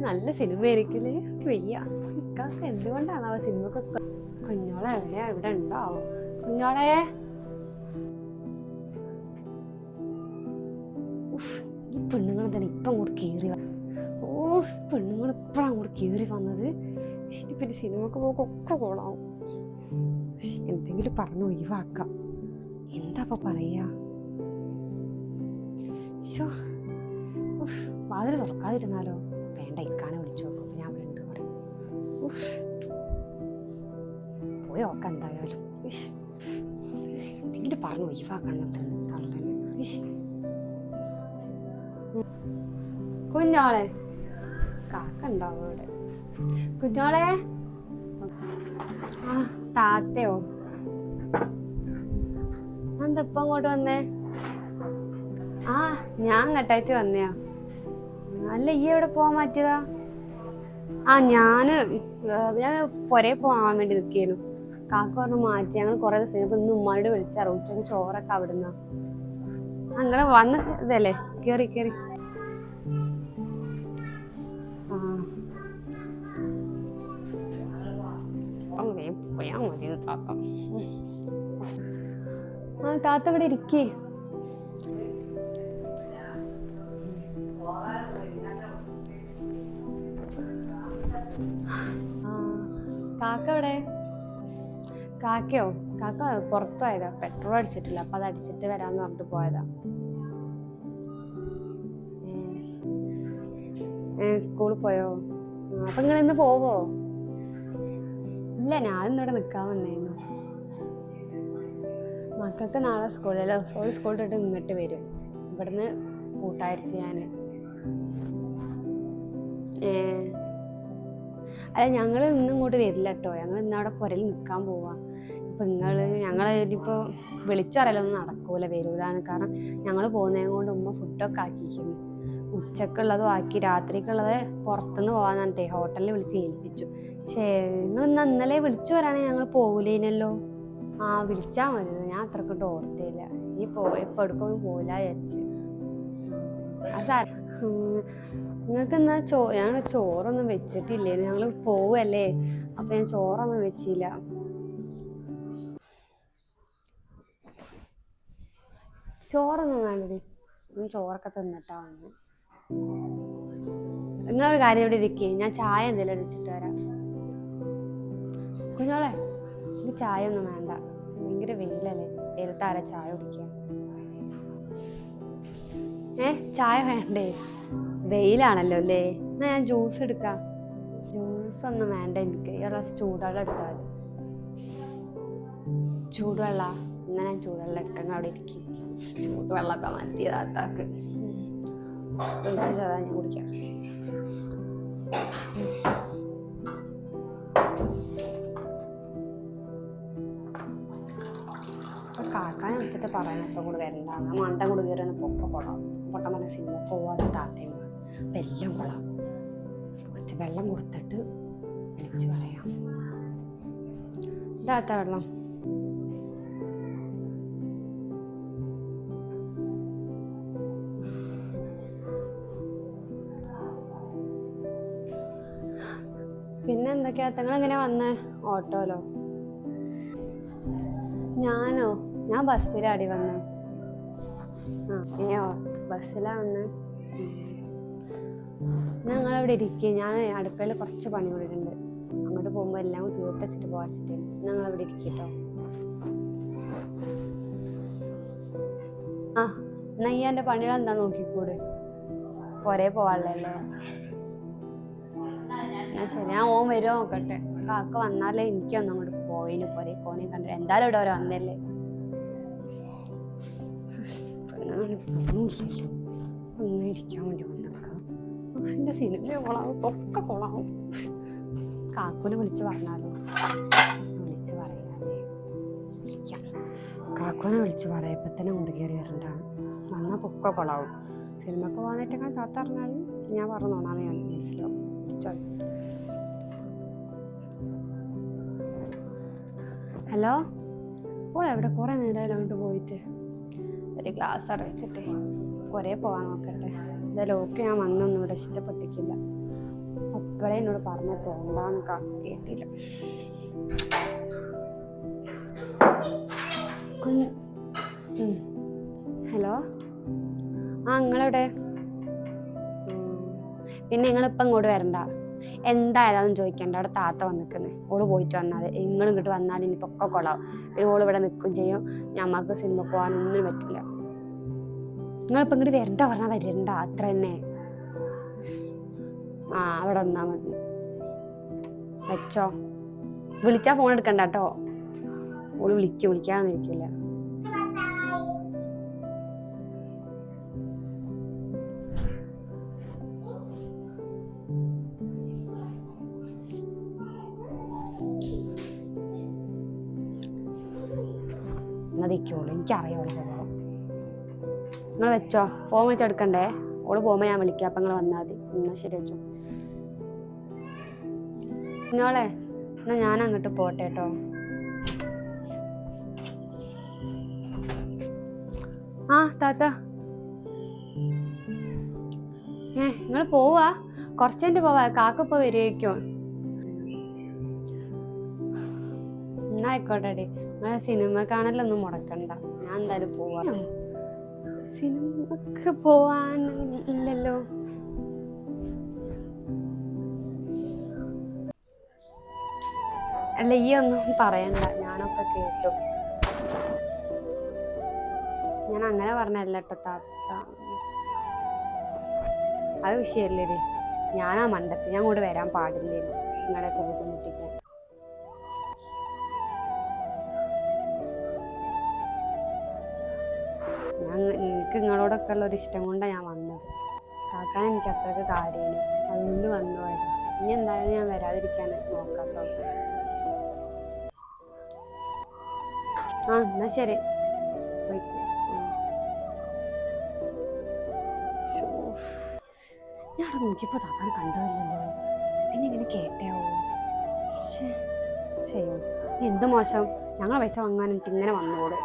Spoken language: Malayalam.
നല്ല സിനിമ ആയിരിക്കില്ലേ വയ്യ. ഇക്കാക്ക് എന്തുകൊണ്ടാണ് ആ സിനിമക്ക് കുഞ്ഞോളെ എവിടെയാ? ഇവിടെ ഉണ്ടാവോ കുഞ്ഞോളെ. ഈ പെണ്ണുങ്ങൾ തന്നെ ഇപ്പം അങ്ങോട്ട് വ- ഓ പെണ്ണുങ്ങൾ ഇപ്പോഴാണ് അങ്ങോട്ട് കീറി വന്നത്. ശരി പിന്നെ സിനിമക്ക് പോകുമ്പോൾ ഒക്കെ കോളാവും എന്തെങ്കിലും പറഞ്ഞ് ഒഴിവാക്കാം. എന്താ പറയാ? ഉഫ്, വാതിൽ തുറക്കാതിരുന്നാലോ? വേണ്ട ഇക്കാനെ വിളിച്ചു നോക്കും ഞാൻ ഉണ്ട് പറയും. പോയി നോക്കാം എന്തായാലും. എന്നിട്ട് പറഞ്ഞു ഒഴിവാക്കണം കുഞ്ഞാളെ കാക്ക ഉണ്ടാവും അവിടെ? കുഞ്ഞാളെ? ആ താത്തയോ? എന്താ ഇപ്പൊ അങ്ങോട്ട് വന്നേ? ആ ഞാൻ അങ്ങട്ടായിട്ട് വന്നയാ. അല്ല ഈ എവിടെ പോവാൻ പറ്റിയതാ ആ ഞാൻ ഞാൻ പുരേ പോവാൻ വേണ്ടി നിൽക്കുന്നു കാക്ക പറഞ്ഞു മാറ്റി. ഞങ്ങൾ കുറെ ദിവസം ഇന്ന് ഉമ്മാരോട് വിളിച്ചാറ് ഉച്ചയ്ക്ക് ചോറൊക്കെ അവിടുന്ന്. അങ്ങനെ വന്ന് ഇതല്ലേ കേറി കേറി. താത്ത. ഇവിടെ ഇരിക്കേ? കാക്ക കാക്കയോ? കാക്ക പുറത്തു പോയതാ. പെട്രോൾ അടിച്ചിട്ടില്ല. അപ്പൊ അത് അടിച്ചിട്ട് വരാന്ന് പറഞ്ഞിട്ട് പോയതാ. സ്കൂളിൽ പോയോ? അപ്പൊ നിങ്ങൾ ഇന്ന് പോവോ? ഇല്ല ഞാൻ ഇന്നിവിടെ നിക്കാൻ വന്നേന്നു മക്കൾക്ക് നാളെ സ്കൂളിലോ ഒരു സ്കൂളിൽ നിന്നിട്ട് വരും. ഇവിടുന്ന് കൂട്ടായിരിച്ച് ഞാൻ ഏ അല്ല ഞങ്ങൾ ഇന്നും ഇങ്ങോട്ട് വരില്ല കേട്ടോ ഞങ്ങൾ ഇന്ന് അവിടെ പുരയിൽ നിൽക്കാൻ പോവാ. ഇപ്പൊ നിങ്ങൾ ഞങ്ങൾ ഇനിയിപ്പോൾ വിളിച്ചറിയലൊന്നും നടക്കൂല വരൂലാന്ന്. കാരണം ഞങ്ങൾ പോകുന്നതിനെ കൊണ്ട് ഉമ്മ ഫുഡൊക്കെ ആക്കിയിരിക്കുന്നു ഉച്ചക്കുള്ളതും ആക്കി രാത്രിക്കുള്ളത് പുറത്തുനിന്ന് പോകാൻ പറഞ്ഞിട്ടേ ഹോട്ടലിൽ വിളിച്ച് ഏൽപ്പിച്ചു. പക്ഷേ നിങ്ങൾ ഇന്ന് ഇന്നലെ വിളിച്ചു വരാണെങ്കിൽ ഞങ്ങൾ പോകൂലേനല്ലോ ആ വിളിച്ചാൽ മതി. ഞാൻ അത്രക്കിട്ട് ഓർത്തില്ല. ഈ പോ എടുക്കൊന്നും പോകില്ല വിചാരിച്ച്. ആ സാർ നിങ്ങൾക്ക് എന്നാ ചോ ഞങ്ങൾ ചോറൊന്നും വെച്ചിട്ടില്ലേ ഞങ്ങൾ പോവല്ലേ? അപ്പൊ ഞാൻ ചോറൊന്നും വെച്ചില്ല. ചോറൊന്നും ഞാൻ ചോറൊക്കെ തിന്നിട്ടാ വന്നു. നിങ്ങളൊരു കാര്യം ഇവിടെ ഇരിക്കേ. ഞാൻ ചായ എന്തെങ്കിലും അടിച്ചിട്ട് വരാം. കുഞ്ഞോളെ എനിക്ക് ചായ ഒന്നും വേണ്ട. ഭയങ്കര വെയിലല്ലേ. വെയിലത്ത് ചായ കുടിക്കുക ഏ? ചായ വേണ്ടേ? വെയിലാണല്ലോ അല്ലേ? എന്നാ ഞാൻ ജ്യൂസ് എടുക്കാം. ജ്യൂസ് ഒന്നും വേണ്ട എനിക്ക്. ഒരു ഗ്ലാസ് ചൂടുവെള്ളം എടുത്താൽ ചൂടുവെള്ള? എന്നാ ഞാൻ ചൂടുവെള്ളം എടുക്കാൻ അവിടെ ഇരിക്കും. ചൂടുവെള്ളമൊക്കെ മാറ്റി താത്താക്ക് ഞാൻ കുടിക്കാം. കാക്കാനെ വിളിച്ചിട്ട് പറയാൻ ഇപ്പം കൂടെ വരണ്ട. മണ്ടം കൂടെ കയറി പൊക്കെ പോടാം പൊട്ടം പറഞ്ഞ സിനിമ പോവാതെ താത്തയും. എല്ലാം കൊള്ളാം. കുറച്ച് വെള്ളം കൊടുത്തിട്ട് വിളിച്ചു പറയാം. ഇതാത്ത വെള്ളം. പിന്നെ എന്തൊക്കെയാ? നിങ്ങൾ എങ്ങനെ വന്നേ ഓട്ടോലോ ഞാനോ? ഞാൻ ബസ്സിലാടി വന്നേ. ആ ഏയോ ബസ്സിലാ വന്നേ. ഞങ്ങളവിടെ ഇരിക്കുക ഞാൻ അടുക്കളയിൽ കുറച്ച് പണി കൂടിയിട്ടുണ്ട് അങ്ങോട്ട് പോകുമ്പോൾ എല്ലാം കൂടി തീർത്തച്ചിട്ട് പോകാച്ചിട്ട് ഞങ്ങളവിടെ ഇരിക്കട്ടോ ആ എന്നാ ഈ എന്റെ പണികൾ എന്താ നോക്കിക്കൂട്? പോരേ പോവാളല്ലേ ശരി ഞാൻ ഓൻ വരുമോ നോക്കട്ടെ. കാക്ക വന്നാലേ എനിക്കൊന്നും അങ്ങോട്ട് പോയിന് പോരെ കോനെ കണ്ടിട്ട്. എന്തായാലും ഇവിടെ വരെ വന്നല്ലേ? ഇരിക്കാൻ വേണ്ടി വന്നേക്കാം. എന്റെ സിനിമ കൊളാവും ഒക്കെ കൊളാവും കാക്കുനെ വിളിച്ചു പറഞ്ഞാലോ? വിളിച്ചു പറയാ കാക്കുനെ വിളിച്ച് പറയപ്പോ തന്നെ മുടി കയറി വരണ്ടാണ് വന്നാൽ പൊക്കെ കൊളാവും സിനിമക്ക് പോകാനായിട്ടൊക്കെ താത്ത പറഞ്ഞാൽ ഞാൻ പറഞ്ഞോണാന്ന് ഞാൻ മനസ്സിലാവും ഹലോ? ഓൾ എവിടെ? കുറേ നേരം അങ്ങോട്ട് പോയിട്ട്. ഒരു ഗ്ലാസ് അടച്ചിട്ട്. കുറേ പോകാൻ നോക്കട്ടെ എന്തായാലും ഓക്കെ ഞാൻ വന്നൊന്നും ഇവിടെ ഇഷ്ടപ്പെട്ടിട്ടില്ല. അപ്പോഴേ എന്നോട് പറഞ്ഞ പോണ്ടാന്ന് ക- കേട്ടില്ല. ഹലോ? ആ നിങ്ങളെവിടെ. പിന്നെ നിങ്ങളിപ്പം ഇങ്ങോട്ട് വരണ്ട. എന്തായാലും ചോദിക്കണ്ട. അവിടെ താത്ത വന്നിക്കുന്നത് ഓൾ പോയിട്ട് വന്നാൽ നിങ്ങൾ ഇങ്ങോട്ട് വന്നാൽ ഇനിയിപ്പോൾ ഒക്കെ കൊള്ളാവും പിന്നെ ഓൾ ഇവിടെ നിൽക്കും ചെയ്യും. ഞമ്മക്ക് സിനിമ പോകാനൊന്നും പറ്റില്ല. നിങ്ങളിപ്പോൾ ഇങ്ങോട്ട് വരണ്ട പറഞ്ഞാൽ വരണ്ട അത്ര തന്നെ. ആ അവിടെ വന്നാ മതി. വെച്ചോ. വിളിച്ചാ ഫോൺ എടുക്കണ്ട കേട്ടോ ഓൾ വിളിക്കും വിളിക്കാന്നിരിക്കില്ല എന്നതിക്കോളൂ എനിക്കറിയാം ഓൾ സ്വഭാവം നിങ്ങൾ വെച്ചോ. ഫോൺ വെച്ചെടുക്കണ്ടേ? ഓൾ പോകുമ്പോൾ ഞാൻ വിളിക്കാം. അപ്പം നിങ്ങൾ വന്നാൽ മതി. എന്നാൽ ശരി വെച്ചോ. നിങ്ങളെ എന്നാ ഞാൻ അങ്ങോട്ട് പോട്ടെ കേട്ടോ. ആ താത്ത. ഏ നിങ്ങൾ പോവാ. കുറച്ചെന്റെ പോവാ. കാക്കപ്പോ വരുമായിരിക്കും എന്നാ എന്നായിക്കോട്ടെ നിങ്ങളെ സിനിമ കാണലൊന്നും മുടക്കണ്ട. ഞാൻ എന്തായാലും പോവാ. സിനിമക്ക് പോവാൻ ഇല്ലല്ലോ അല്ല ഈ ഒന്നും പറയണ്ട. ഞാനൊക്കെ കേട്ടു. ഞാൻ അങ്ങനെ പറഞ്ഞല്ല കേട്ടോ താത്ത. അത് വിഷയമല്ലേ ഞാനാ മണ്ടത്ത്. ഞാൻ കൂടെ വരാൻ പാടില്ലേ നിങ്ങളെയൊക്കെ ബുദ്ധിമുട്ടിക്കാൻ നിങ്ങളോടൊക്കെ ഉള്ള ഒരു ഇഷ്ടം കൊണ്ടാണ് ഞാൻ വന്നത്. കാക്കാൻ എനിക്ക് അത്രയ്ക്ക് കാര്യമാണ് അതുകൊണ്ട് വന്നു പോയത്. ഇനി എന്തായാലും ഞാൻ വരാതിരിക്കാൻ നോക്കാം കേട്ടോ. ആ എന്നാ ശരി. ഞാൻ അവിടെ നോക്കിയപ്പോൾ താത്താൻ കണ്ടതല്ലോ പിന്നെ ഇങ്ങനെ കേട്ടാവോ ശരി. എന്ത് മോശം? ഞങ്ങൾ പൈസ വാങ്ങാനിട്ട് ഇങ്ങനെ വന്നോളൂ.